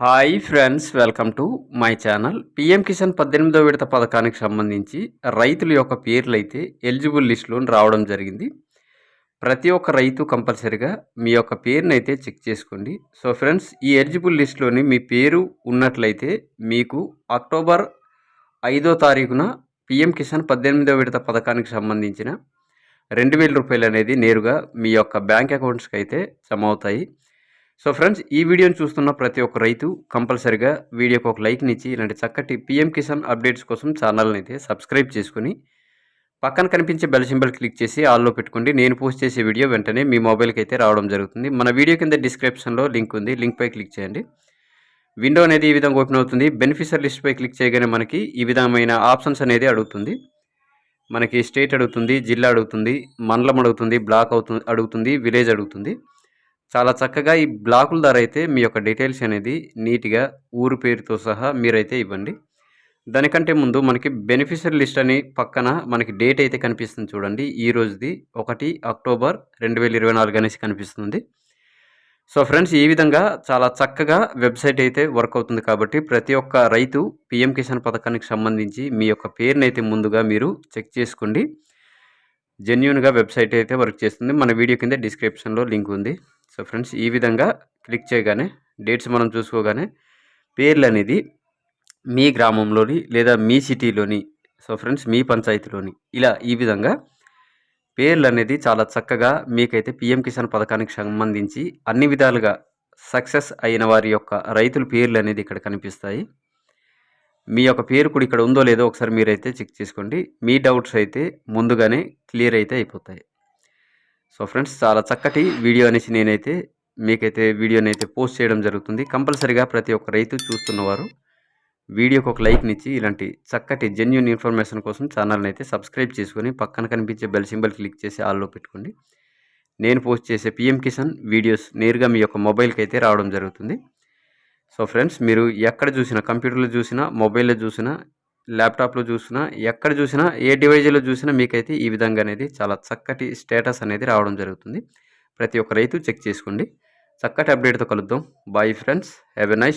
Hi friends welcome to my channel PM Kisan పద్దెనిమిదో విడత పథకానికి సంబంధించి రైతుల యొక్క పేర్లు అయితే ఎలిజిబుల్ లిస్టులో రావడం జరిగింది. ప్రతి ఒక్క రైతు కంపల్సరిగా మీ యొక్క పేరుని అయితే చెక్ చేసుకోండి. సో ఫ్రెండ్స్ ఈ ఎలిజిబుల్ లిస్టులోని మీ పేరు ఉన్నట్లయితే మీకు అక్టోబర్ ఐదో తారీఖున పిఎం కిసాన్ పద్దెనిమిదో విడత పథకానికి సంబంధించిన రెండు వేల రూపాయలు అనేది నేరుగా మీ యొక్క బ్యాంక్ అకౌంట్స్కి అయితే జమ అవుతాయి. సో ఫ్రెండ్స్ ఈ వీడియోని చూస్తున్న ప్రతి ఒక్క రైతు కంపల్సరిగా వీడియోకి ఒక లైక్నిచ్చి ఇలాంటి చక్కటి పిఎం కిసాన్ అప్డేట్స్ కోసం ఛానల్ని అయితే సబ్స్క్రైబ్ చేసుకుని పక్కన కనిపించే బెల్ సింబల్ క్లిక్ చేసి ఆల్లో పెట్టుకోండి. నేను పోస్ట్ చేసే వీడియో వెంటనే మీ మొబైల్కి అయితే రావడం జరుగుతుంది. మన వీడియో కింద డిస్క్రిప్షన్లో లింక్ ఉంది. లింక్పై క్లిక్ చేయండి. విండో అనేది ఈ విధంగా ఓపెన్ అవుతుంది. బెనిఫిషియర్ లిస్ట్పై క్లిక్ చేయగానే మనకి ఈ విధమైన ఆప్షన్స్ అనేది అడుగుతుంది. మనకి స్టేట్ అడుగుతుంది జిల్లా అడుగుతుంది మండలం అడుగుతుంది బ్లాక్ అవుతుంది అడుగుతుంది విలేజ్ అడుగుతుంది. చాలా చక్కగా ఈ బ్లాకుల ద్వారా అయితే మీ యొక్క డీటెయిల్స్ అనేది నీట్గా ఊరు పేరుతో సహా మీరైతే ఇవ్వండి. దానికంటే ముందు మనకి బెనిఫిషియరీ లిస్ట్ అని పక్కన మనకి డేట్ అయితే కనిపిస్తుంది చూడండి. ఈ రోజుది ఒకటి అక్టోబర్ రెండు వేల ఇరవై నాలుగు అనేసి కనిపిస్తుంది. సో ఫ్రెండ్స్ ఈ విధంగా చాలా చక్కగా వెబ్సైట్ అయితే వర్క్ అవుతుంది కాబట్టి ప్రతి ఒక్క రైతు పిఎం కిసాన్ పథకానికి సంబంధించి మీ యొక్క పేరుని అయితే ముందుగా మీరు చెక్ చేసుకోండి. జెన్యున్గా వెబ్సైట్ అయితే వర్క్ చేస్తుంది. మన వీడియో కింద డిస్క్రిప్షన్లో లింక్ ఉంది. సో ఫ్రెండ్స్ ఈ విధంగా క్లిక్ చేయగానే డేట్స్ మనం చూసుకోగానే పేర్లు అనేది మీ గ్రామంలోని లేదా మీ సిటీలోని సో ఫ్రెండ్స్ మీ పంచాయతీలోని ఇలా ఈ విధంగా పేర్లు అనేది చాలా చక్కగా మీకైతే పిఎం కిసాన్ పథకానికి సంబంధించి అన్ని విధాలుగా సక్సెస్ అయిన వారి యొక్క రైతుల పేర్లు అనేది ఇక్కడ కనిపిస్తాయి. మీ యొక్క పేరు కూడా ఇక్కడ ఉందో లేదో ఒకసారి మీరైతే చెక్ చేసుకోండి. మీ డౌట్స్ అయితే ముందుగానే క్లియర్ అయితే అయిపోతాయి. సో ఫ్రెండ్స్ చాలా చక్కటి వీడియో అనేసి నేనైతే మీకైతే వీడియోని అయితే పోస్ట్ చేయడం జరుగుతుంది. కంపల్సరిగా ప్రతి ఒక్క రైతు చూస్తున్నవారు వీడియోకి ఒక లైక్నిచ్చి ఇలాంటి చక్కటి జెన్యున్ ఇన్ఫర్మేషన్ కోసం ఛానల్ని అయితే సబ్స్క్రైబ్ చేసుకొని పక్కన కనిపించే బెల్ సింబల్ క్లిక్ చేసి ఆల్లో పెట్టుకోండి. నేను పోస్ట్ చేసే పిఎం కిసాన్ వీడియోస్ నేరుగా మీ యొక్క మొబైల్కి అయితే రావడం జరుగుతుంది. సో ఫ్రెండ్స్ మీరు ఎక్కడ చూసినా కంప్యూటర్లో చూసినా మొబైల్లో చూసినా ల్యాప్టాప్లో చూసినా ఎక్కడ చూసినా ఏ డివైజ్లో చూసినా మీకైతే ఈ విధంగా అనేది చాలా చక్కటి స్టేటస్ అనేది రావడం జరుగుతుంది. ప్రతి ఒక్క రైతు చెక్ చేసుకోండి. చక్కటి అప్డేట్తో కలుద్దాం. Bye friends have a nice